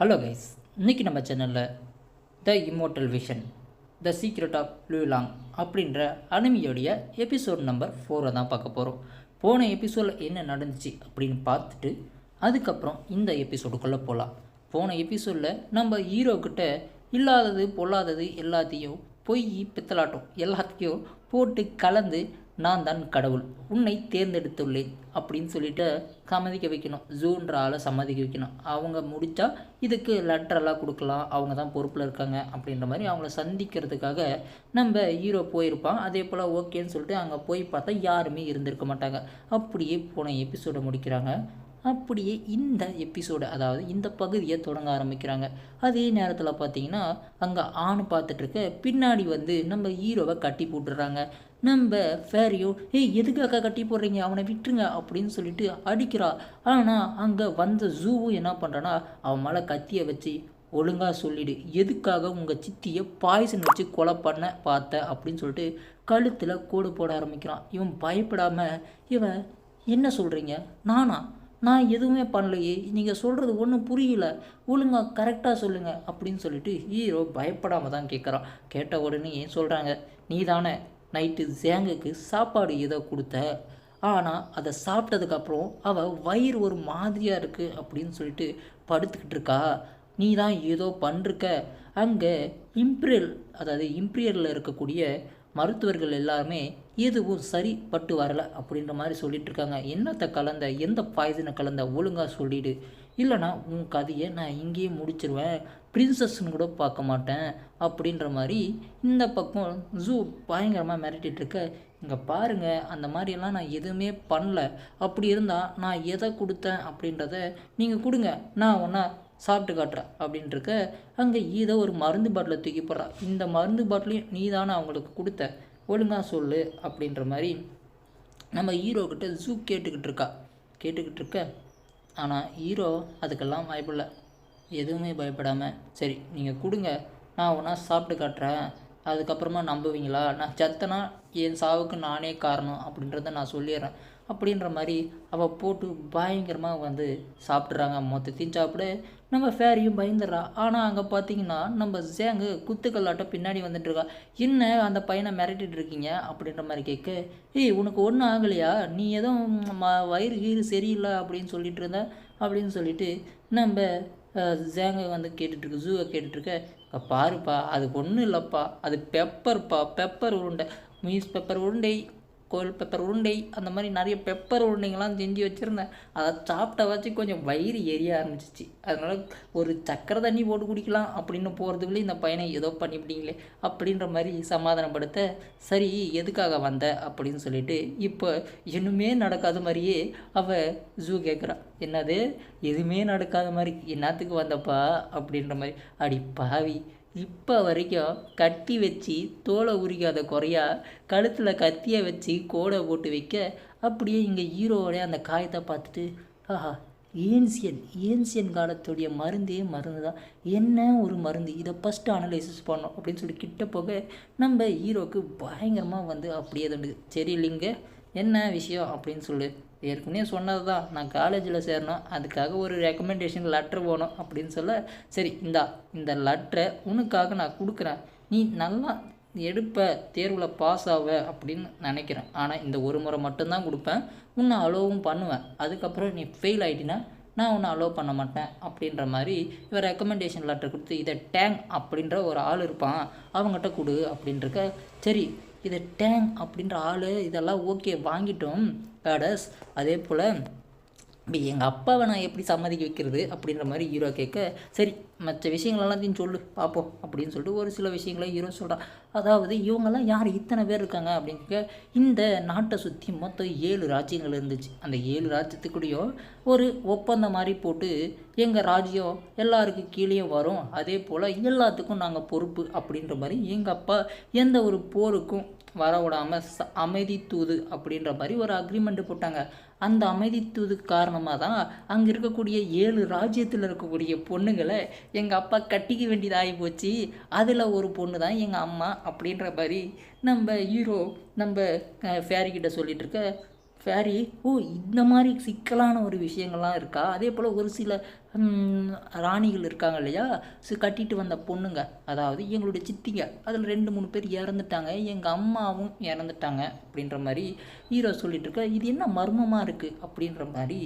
Hello guys இன்றைக்கி நம்ம சேனலில் the immortal vision the secret of long அப்படின்ற அனிமியோடைய எபிசோட் நம்பர் ஃபோரை தான் பார்க்க போகிறோம் போன எபிசோடில் என்ன நடந்துச்சு அப்படின்னு பார்த்துட்டு அதுக்கப்புறம் இந்த எபிசோடுக்குள்ளே போகலாம் போன எபிசோடில் நம்ம ஹீரோக்கிட்ட இல்லாதது பொல்லாதது எல்லாத்தையும் பொய் பித்தலாட்டம் எல்லாத்தையும் போட்டு கலந்து நான் தான் கடவுள். உன்னை தேர்ந்தெடுத்துள்ளேன் அப்படின்னு சொல்லிட்டு சம்மதிக்க வைக்கணும். ஜூன்ற ஆளை சம்மதிக்க வைக்கணும். அவங்க முடித்தா இதுக்கு லெட்டரெல்லாம் கொடுக்கலாம். அவங்க தான் பொறுப்பில் இருக்காங்க அப்படின்ற மாதிரி அவங்கள சந்திக்கிறதுக்காக நம்ம ஹீரோ போயிருப்பான். அதே போல் ஓகேன்னு சொல்லிட்டு அங்கே போய் பார்த்தா யாருமே இருந்திருக்க மாட்டாங்க. அப்படியே போன எபிசோடை முடிக்கிறாங்க. அப்படியே இந்த எபிசோடு அதாவது இந்த பகுதியை தொடங்க ஆரம்பிக்கிறாங்க. அதே நேரத்தில் பார்த்தீங்கன்னா அங்கே ஆண் பார்த்துட்ருக்க பின்னாடி வந்து நம்ம ஹீரோவை கட்டி போட்டுடுறாங்க நம்ம ஃபேரியோ ஏய் எதுக்காக கட்டி போடுறீங்க? அவனை விட்டுருங்க அப்படின்னு சொல்லிட்டு அடிக்கிறா. ஆனால் அங்கே வந்த ஜூவும் என்ன பண்ணுறான்னா அவன் மேலே கத்தியை வச்சு ஒழுங்காக சொல்லிடு. எதுக்காக உங்கள் சித்தியை பாய்சன் வச்சு கொலை பண்ண பார்த்த? அப்படின்னு சொல்லிட்டு கழுத்தில் கோடு போட ஆரம்பிக்கிறான். இவன் பயப்படாமல் இவன் என்ன சொல்கிறீங்க நானா? நான் எதுவுமே பண்ணலையே நீங்கள் சொல்கிறது ஒன்றும் புரியல ஒழுங்காக கரெக்டாக சொல்லுங்கள் அப்படின்னு சொல்லிட்டு ஹீரோ பயப்படாமல் தான் கேட்குறான் கேட்ட உடனே ஏன் சொல்கிறாங்க நீ தானே நைட்டு ஜேங்குக்கு சாப்பாடு ஏதோ கொடுத்த ஆனால் அதை சாப்பிட்டதுக்கப்புறம் அவள் வயிறு ஒரு மாதிரியாக இருக்குது அப்படின்னு சொல்லிட்டு படுத்துக்கிட்டு இருக்கா. நீ தான் ஏதோ பண்ணிருக்க அங்கே இம்ப்ரியல் அதாவது இம்ப்ரியரில் இருக்கக்கூடிய மருத்துவர்கள் எல்லாருமே எதுவும் சரி பட்டு அப்படின்ற மாதிரி சொல்லிட்டு இருக்காங்க என்னத்தை கலந்த எந்த பாய்சனை கலந்த ஒழுங்காக சொல்லிடு. இல்லைனா உன் கதையை நான் இங்கேயே முடிச்சிருவேன் பிரின்சஸ்ன்னு கூட பார்க்க மாட்டேன் அப்படின்ற மாதிரி இந்த பக்கம் ஜூ பயங்கரமாக மிரட்டிட்டு இருக்க இங்கே பாருங்கள் அந்த மாதிரியெல்லாம் நான் எதுவுமே பண்ணல. அப்படி இருந்தால் நான் எதை கொடுத்தேன் அப்படின்றத நீங்கள் கொடுங்க. நான் ஒன்றா சாப்பிட்டு காட்டுறா அப்படின்ட்டுருக்க அங்கே ஏதோ ஒரு மருந்து பாட்டிலை தூக்கி போடுறா. இந்த மருந்து பாட்டிலையும் நீ தானே அவங்களுக்கு கொடுத்த? ஒழுங்காக சொல்லு அப்படின்ற மாதிரி நம்ம ஹீரோக்கிட்ட ஜூ கேட்டுக்கிட்டு இருக்கா கேட்டுக்கிட்டு இருக்க ஆனால் ஹீரோ அதுக்கெல்லாம் பயப்படல. எதுவுமே பயப்படாமல் சரி நீங்கள் கொடுங்க. நான் ஒன்றா சாப்பிட்டு காட்டுறேன். அதுக்கப்புறமா நம்புவீங்களா? நான் செத்தனா என் சாவுக்கு நானே காரணம் அப்படின்றத நான் சொல்லிடுறேன் அப்படின்ற மாதிரி அவள் போட்டு பயங்கரமாக வந்து சாப்பிட்றாங்க மொத்தத்தையும் சாப்பிட நம்ம ஃபேரியும் பயந்துடுறா. ஆனால் அங்கே பார்த்தீங்கன்னா நம்ம ஜேங்கு குத்துக்கல்லாட்டம் பின்னாடி வந்துட்டுருக்கா. என்ன அந்த பையனை மிரட்டிட்டு இருக்கீங்க? அப்படின்ற மாதிரி கேட்க ஏய் உனக்கு ஒன்றும் ஆகலையா? நீ எதுவும் ம வயிறு கீறு சரியில்லை அப்படின்னு சொல்லிட்டு இருந்த அப்படின்னு சொல்லிட்டு நம்ம ஜேங்க வந்து கேட்டுட்ருக்கு ஜூவை கேட்டுட்ருக்க. பாருப்பா அது ஒன்றும் இல்லைப்பா. அது பெப்பர்ப்பா பெப்பர் உருண்டை. மீஸ் பெப்பர் உருண்டை. கோல் பெப்பர் உருண்டை அந்த மாதிரி நிறைய பெப்பர் உருண்டைங்கள்லாம் செஞ்சு வச்சுருந்தேன். அதை சாப்பிட்ட வச்சு கொஞ்சம் வயிறு எரிய ஆரம்பிச்சிச்சு. அதனால் ஒரு சக்கரை தண்ணி போட்டு குடிக்கலாம் அப்படின்னு போகிறதுக்குள்ளே இந்த பையனை ஏதோ பண்ணிவிட்டீங்களே அப்படின்ற மாதிரி சமாதானப்படுத்த சரி எதுக்காக வந்த அப்படின்னு சொல்லிட்டு இப்போ இன்னுமே நடக்காத மாதிரியே அவள் ஜூ கேட்குறான் என்னது? எதுவுமே நடக்காத மாதிரி என்னத்துக்கு வந்தப்பா? அப்படின்ற மாதிரி. அடி பாவி. இப்போ வரைக்கும் கட்டி வச்சு தோலை உரிக்காத குறையா கழுத்தில் கத்தியை வச்சு கோடை போட்டு வைக்க அப்படியே இங்கே ஹீரோவோடைய அந்த காயத்தை பார்த்துட்டு ஆஹா ஏன்சியன் ஏன்சியன் காலத்துடைய மருந்தே மருந்து தான். என்ன ஒரு மருந்து? இதை ஃபஸ்ட்டு அனலைசிஸ் பண்ணோம் அப்படின்னு சொல்லி கிட்ட போக நம்ம ஹீரோவுக்கு பயங்கரமாக வந்து அப்படியே தண்டுது சரி இல்லைங்க என்ன விஷயம் அப்படின்னு சொல்லு. ஏற்கனவே சொன்னது தான் நான் காலேஜில் சேரணும். அதுக்காக ஒரு ரெக்கமெண்டேஷன் லெட்ரு போகணும் அப்படின்னு சொல்ல சரி இந்தா இந்த லெட்டரை உனக்காக நான் கொடுக்குறேன். நீ நல்லா எடுப்ப தேர்வில் பாஸ் ஆவ அப்படின்னு நினைக்கிறேன். ஆனால் இந்த ஒரு முறை மட்டும்தான் கொடுப்பேன். உன்னை அலோவும் பண்ணுவேன். அதுக்கப்புறம் நீ ஃபெயில் ஆகிட்டினா நான் உன்னை அலோவ் பண்ண மாட்டேன் அப்படின்ற மாதிரி இவர் ரெக்கமெண்டேஷன் லெட்டர் கொடுத்து இதை டேங் அப்படின்ற ஒரு ஆள் இருப்பான். அவங்ககிட்ட கொடு அப்படின்றக்க சரி இது டேங் அப்படின்ற ஆள் இதெல்லாம் ஓகே வாங்கிட்டோம். பேடஸ் அதே போல் எங்கள் அப்பாவை நான் எப்படி சம்மதிக்க வைக்கிறது அப்படின்ற மாதிரி ஹீரோ கேட்க சரி மற்ற விஷயங்கள் எல்லாத்தையும் சொல்லு பார்ப்போம் அப்படின்னு சொல்லிட்டு ஒரு சில விஷயங்களை ஹீரோ சொல்கிறான் அதாவது இவங்கெல்லாம் யார்? இத்தனை பேர் இருக்காங்க அப்படின்னு கேட்க இந்த நாட்டை சுற்றி மொத்தம் ஏழு ராஜ்யங்கள் இருந்துச்சு. அந்த ஏழு ராஜ்யத்துக்குள்ளேயும் ஒரு ஒப்பந்தம் மாதிரி போட்டு எங்கள் ராஜ்யம் எல்லாருக்கும் கீழேயும் வரும். அதே போல் எல்லாத்துக்கும் நாங்கள் பொறுப்பு அப்படின்ற மாதிரி எங்கள் அப்பா எந்த ஒரு போருக்கும் வர விடாமல் ச அமைதி தூது அப்படின்ற மாதிரி ஒரு அக்ரிமெண்ட்டு போட்டாங்க. அந்த அமைதித்துவதுக்கு காரணமாக தான் அங்கே இருக்கக்கூடிய ஏழு ராஜ்யத்தில் இருக்கக்கூடிய பொண்ணுங்களை எங்கள் அப்பா கட்டிக்க வேண்டியதாகி போச்சு. அதில் ஒரு பொண்ணு தான் எங்கள் அம்மா அப்படின்ற மாதிரி நம்ம ஹீரோ நம்ம ஃபேரிக்கிட்ட சொல்லிகிட்டு இருக்க ஃபேரி ஓ இந்த மாதிரி சிக்கலான ஒரு விஷயங்கள்லாம் இருக்கா? அதே போல் ஒரு சில ராணிகள் இருக்காங்க இல்லையா? ஸோ கட்டிட்டு வந்த பொண்ணுங்க அதாவது எங்களுடைய சித்திங்க அதில் ரெண்டு மூணு பேர் இறந்துட்டாங்க. எங்கள் அம்மாவும் இறந்துட்டாங்க அப்படின்ற மாதிரி ஹீரோ சொல்லிட்டு இருக்கா இது என்ன மர்மமாக இருக்குது அப்படின்ற மாதிரி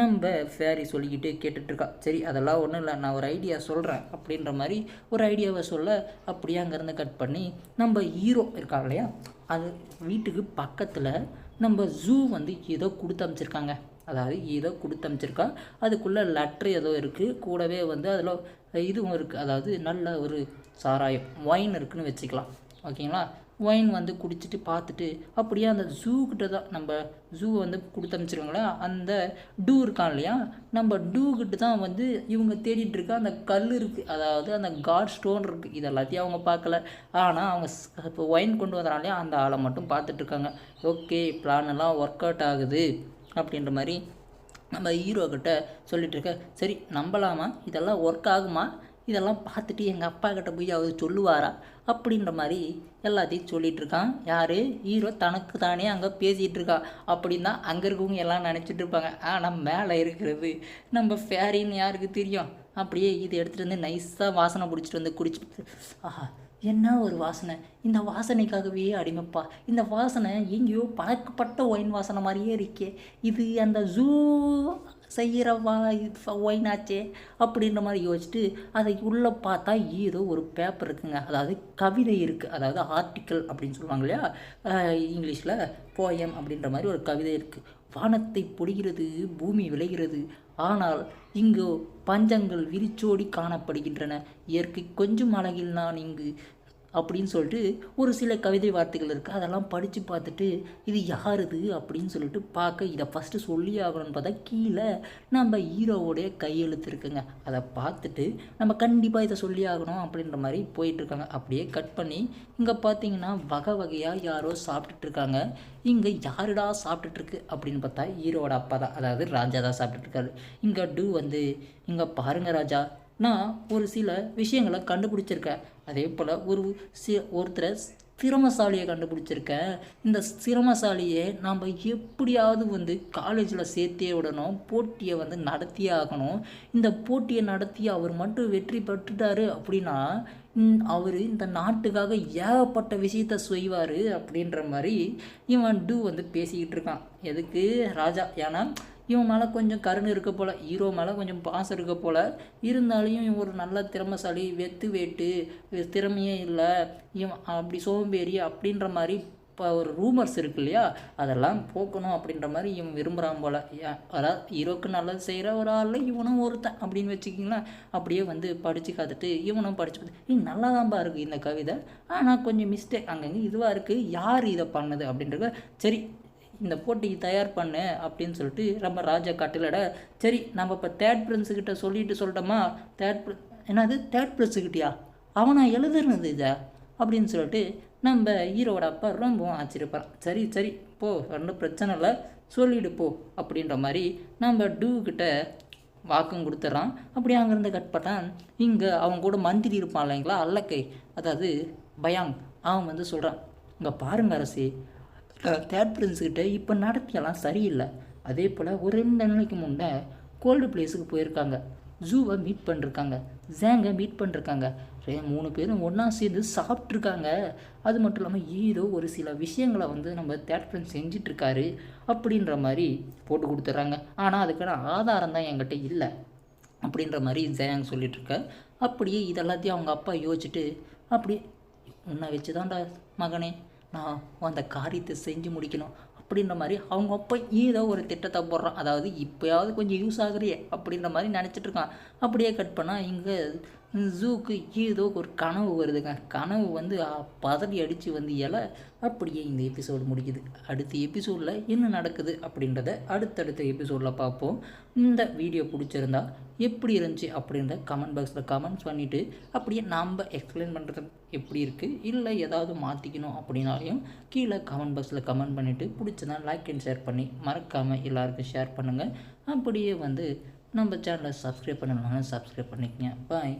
நம்ம ஃபேரி சொல்லிக்கிட்டே கேட்டுட்ருக்கா சரி அதெல்லாம் ஒன்றும் இல்லை நான் ஒரு ஐடியா சொல்கிறேன் அப்படின்ற மாதிரி ஒரு ஐடியாவை சொல்ல அப்படியே அங்கேருந்து கட் பண்ணி நம்ம ஹீரோ இருக்காங்க இல்லையா? அது வீட்டுக்கு பக்கத்தில் நம்ம ஜூ வந்து ஏதோ கொடுத்து அமைச்சிருக்காங்க. அதாவது ஏதோ கொடுத்து அமைச்சிருக்கா அதுக்குள்ளே லெட்ரு ஏதோ இருக்குது கூடவே வந்து அதில் இதுவும் இருக்குது அதாவது நல்ல ஒரு சாராயம் ஒயின் இருக்குதுன்னு வச்சுக்கலாம். ஓகேங்களா? ஒயின் வந்து குடிச்சிட்டு பார்த்துட்டு அப்படியே அந்த ஜூ தான் நம்ம ஜூ வந்து கொடுத்து அமைச்சிருக்காங்களா அந்த டூ இருக்கான் இல்லையா? நம்ம டூ தான் வந்து இவங்க தேடிட்டு இருக்க அந்த கல் இருக்குது அதாவது அந்த காட் ஸ்டோன் இருக்குது இது எல்லாத்தையும் அவங்க பார்க்கல. ஆனால் அவங்க இப்போ ஒயின் கொண்டு வந்தாங்க அந்த ஆளை மட்டும் பார்த்துட்ருக்காங்க ஓகே பிளான் எல்லாம் ஒர்க் அவுட் ஆகுது அப்படின்ற மாதிரி நம்ம ஹீரோக்கிட்ட சொல்லிகிட்டு இருக்க. சரி நம்பலாமா? இதெல்லாம் ஒர்க் ஆகுமா? இதெல்லாம் பார்த்துட்டு எங்கள் அப்பா கிட்ட போய் அவர் சொல்லுவாரா? அப்படின்ற மாதிரி எல்லாத்தையும் சொல்லிட்டு இருக்கான் யார்? ஹீரோ தனக்கு தானே அங்கே பேசிகிட்டு இருக்கா அப்படின்னா அங்கே இருக்கவங்க எல்லாம் நினச்சிட்டு இருப்பாங்க. ஆனால் மேலே இருக்கிறது நம்ம ஃபேரின்னு யாருக்கு தெரியும்? அப்படியே இது எடுத்துகிட்டு வந்து நைஸாக வாசனை பிடிச்சிட்டு வந்து குடிச்சிட்டு. ஆஹா என்ன ஒரு வாசனை? இந்த வாசனைக்காகவே அடிமைப்பா. இந்த வாசனை எங்கேயோ பழக்கப்பட்ட ஒயின் வாசனை மாதிரியே இருக்கே. இது அந்த ஜூ செய்கிற வா அப்படின்ற மாதிரி யோசிச்சுட்டு அதை உள்ளே பார்த்தா ஏதோ ஒரு பேப்பர் இருக்குங்க. அதாவது கவிதை இருக்குது அதாவது ஆர்டிக்கல் அப்படின்னு சொல்லுவாங்க இல்லையா? இங்கிலீஷில் போயம் அப்படின்ற மாதிரி ஒரு கவிதை இருக்குது வானத்தை பொழிகிறது பூமி விளைகிறது. ஆனால் இங்கோ பஞ்சங்கள் விரிச்சோடி காணப்படுகின்றன. இயற்கை கொஞ்சம் அழகில் நான் இங்கு அப்படின்னு சொல்லிட்டு ஒரு சில கவிதை வார்த்தைகள் இருக்குது அதெல்லாம் படித்து பார்த்துட்டு இது யாருது அப்படின்னு சொல்லிட்டு பார்க்க இதை ஃபஸ்ட்டு சொல்லி ஆகணும்னு பார்த்தா கீழே நம்ம ஹீரோவோடைய கையெழுத்து இருக்குங்க அதை பார்த்துட்டு நம்ம கண்டிப்பாக இதை சொல்லி ஆகணும் அப்படின்ற மாதிரி போயிட்டுருக்காங்க. அப்படியே கட் பண்ணி இங்கே பார்த்தீங்கன்னா வகை வகையாக யாரோ சாப்பிட்டுட்ருக்காங்க. இங்கே யாருடா சாப்பிட்டுட்ருக்கு அப்படின்னு பார்த்தா ஹீரோவோட அப்பா தான். அதாவது ராஜா தான் சாப்பிட்டுட்ருக்காரு. இங்கே டூ வந்து இங்கே பாருங்க ராஜா நான் ஒரு சில விஷயங்களை கண்டுபிடிச்சிருக்கேன். அதே போல் ஒரு சி ஒருத்தரை சிரமசாலியை கண்டுபிடிச்சிருக்கேன். இந்த சிரமசாலியை நாம் எப்படியாவது வந்து காலேஜில் சேர்த்தே விடணும் போட்டியை வந்து நடத்தியே ஆகணும். இந்த போட்டியை நடத்தி அவர் மட்டும் வெற்றி பெற்றுட்டாரு அப்படின்னா அவர் இந்த நாட்டுக்காக ஏகப்பட்ட விஷயத்த செய்வார் அப்படின்ற மாதிரி இவன் டூ வந்து பேசிக்கிட்டு இருக்கான். எதுக்கு? ராஜா ஏன்னா இவன் மேலே கொஞ்சம் கருண் இருக்க போல் ஹீரோ மேலே கொஞ்சம் பாசம் இருக்க போல் இருந்தாலும் இவன் ஒரு நல்ல திறமைசாலி வெத்து வேட்டு திறமையே இல்லை இவன் அப்படி சோம்பேறி அப்படின்ற மாதிரி இப்போ ஒரு ரூமர்ஸ் இருக்கு இல்லையா அதெல்லாம் போக்கணும் அப்படின்ற மாதிரி இவன் விரும்புகிறான் போல். அதாவது ஹீரோக்கு நல்லது செய்கிற ஒரு ஆளில் இவனும் ஒருத்தன் அப்படின்னு வச்சுக்கிங்களேன் அப்படியே வந்து படித்து காத்துட்டு இவனும் படித்து பார்த்து இது நல்லா தான்ப்பா இருக்குது இந்த கவிதை ஆனால் கொஞ்சம் மிஸ்டேக் அங்கங்கே இதுவாக இருக்குது யார் இதை பண்ணது? அப்படின்றத சரி இந்த போட்டிக்கு தயார் பண்ணு அப்படின்னு சொல்லிட்டு நம்ம ராஜா காட்டிலட சரி நம்ம இப்போ தேர்ட் பிரின்ஸுக்கிட்ட சொல்லிட்டு சொல்லிட்டோமா? தேர்ட் என்னது? தேர்ட் பிரின்ஸுக்கிட்டியா அவனா எழுதுனது இதை? அப்படின்னு சொல்லிட்டு நம்ம ஹீரோவோட அப்பா ரொம்பவும் ஆச்சரியப்படுறான். சரி சரி போ ஒன்றும் பிரச்சனை இல்லை சொல்லிடு போ அப்படின்ற மாதிரி நம்ம டூ கிட்ட வாக்கும் கொடுத்துட்றான். அப்படி அங்கேருந்து கட் பண்ணான் இங்கே அவங்க கூட மந்திரி இருப்பான் இல்லைங்களா? அல்லக்கை அதாவது பயாங் அவன் வந்து சொல்கிறான் இங்கே பாருங்க அரசி தேர்ட் பிரின்ஸுக்கிட்ட இப்போ நடத்தியெல்லாம் சரியில்லை. அதே போல் ஒரு ரெண்டு நாளைக்கு முன்னே கோல்டு பிளேஸுக்கு போயிருக்காங்க. ஜூவை மீட் பண்ணிருக்காங்க. ஜேங்கை மீட் பண்ணிருக்காங்க. மூணு பேரும் ஒன்றா சேர்ந்து சாப்பிட்ருக்காங்க அது மட்டும் இல்லாமல் ஏதோ ஒரு சில விஷயங்களை வந்து நம்ம தேர்ட் ஃப்ரெண்ட் செஞ்சிட்ருக்காரு அப்படின்ற மாதிரி போட்டு கொடுத்துட்றாங்க. ஆனால் அதுக்கான ஆதாரம் தான் என்கிட்ட இல்லை. அப்படின்ற மாதிரி ஜேங் சொல்லிகிட்ருக்க அப்படியே இதெல்லாத்தையும் அவங்க அப்பா யோசிச்சுட்டு அப்படியே உன்னை வச்சு தான்டா மகனே நான் அந்த காரியத்தை செஞ்சு முடிக்கணும் அப்படின்ற மாதிரி அவங்க அப்போ ஏதோ ஒரு திட்டத்தை போடுறான். அதாவது இப்போயாவது கொஞ்சம் யூஸ் ஆகுறியே அப்படின்ற மாதிரி நினச்சிட்டு இருக்கான். அப்படியே கட் பண்ணால் இங்கே ஜூக்கு ஏதோ ஒரு கனவு வருதுங்க. கனவு வந்து பதவி பதறி அடித்து வந்து இலை அப்படியே இந்த எபிசோடு முடிக்குது. அடுத்த எபிசோடில் என்ன நடக்குது அப்படின்றத அடுத்தடுத்த எபிசோடில் பார்ப்போம். இந்த வீடியோ பிடிச்சிருந்தா எப்படி இருந்துச்சு அப்படின்ற கமெண்ட் பாக்ஸில் கமெண்ட்ஸ் பண்ணிவிட்டு அப்படியே நாம் எக்ஸ்பிளைன் பண்ணுறது எப்படி இருக்குது இல்லை ஏதாவது மாற்றிக்கணும் அப்படின்னாலையும் கீழே கமெண்ட் பாக்ஸில் கமெண்ட் பண்ணிவிட்டு பிடிச்சதான் லைக் அண்ட் ஷேர் பண்ணி மறக்காமல் எல்லாருக்கும் ஷேர் பண்ணுங்கள் அப்படியே வந்து நம்ம சேனலை சப்ஸ்கிரைப் பண்ணணும்னா சப்ஸ்கிரைப் பண்ணிக்கங்க. பாய்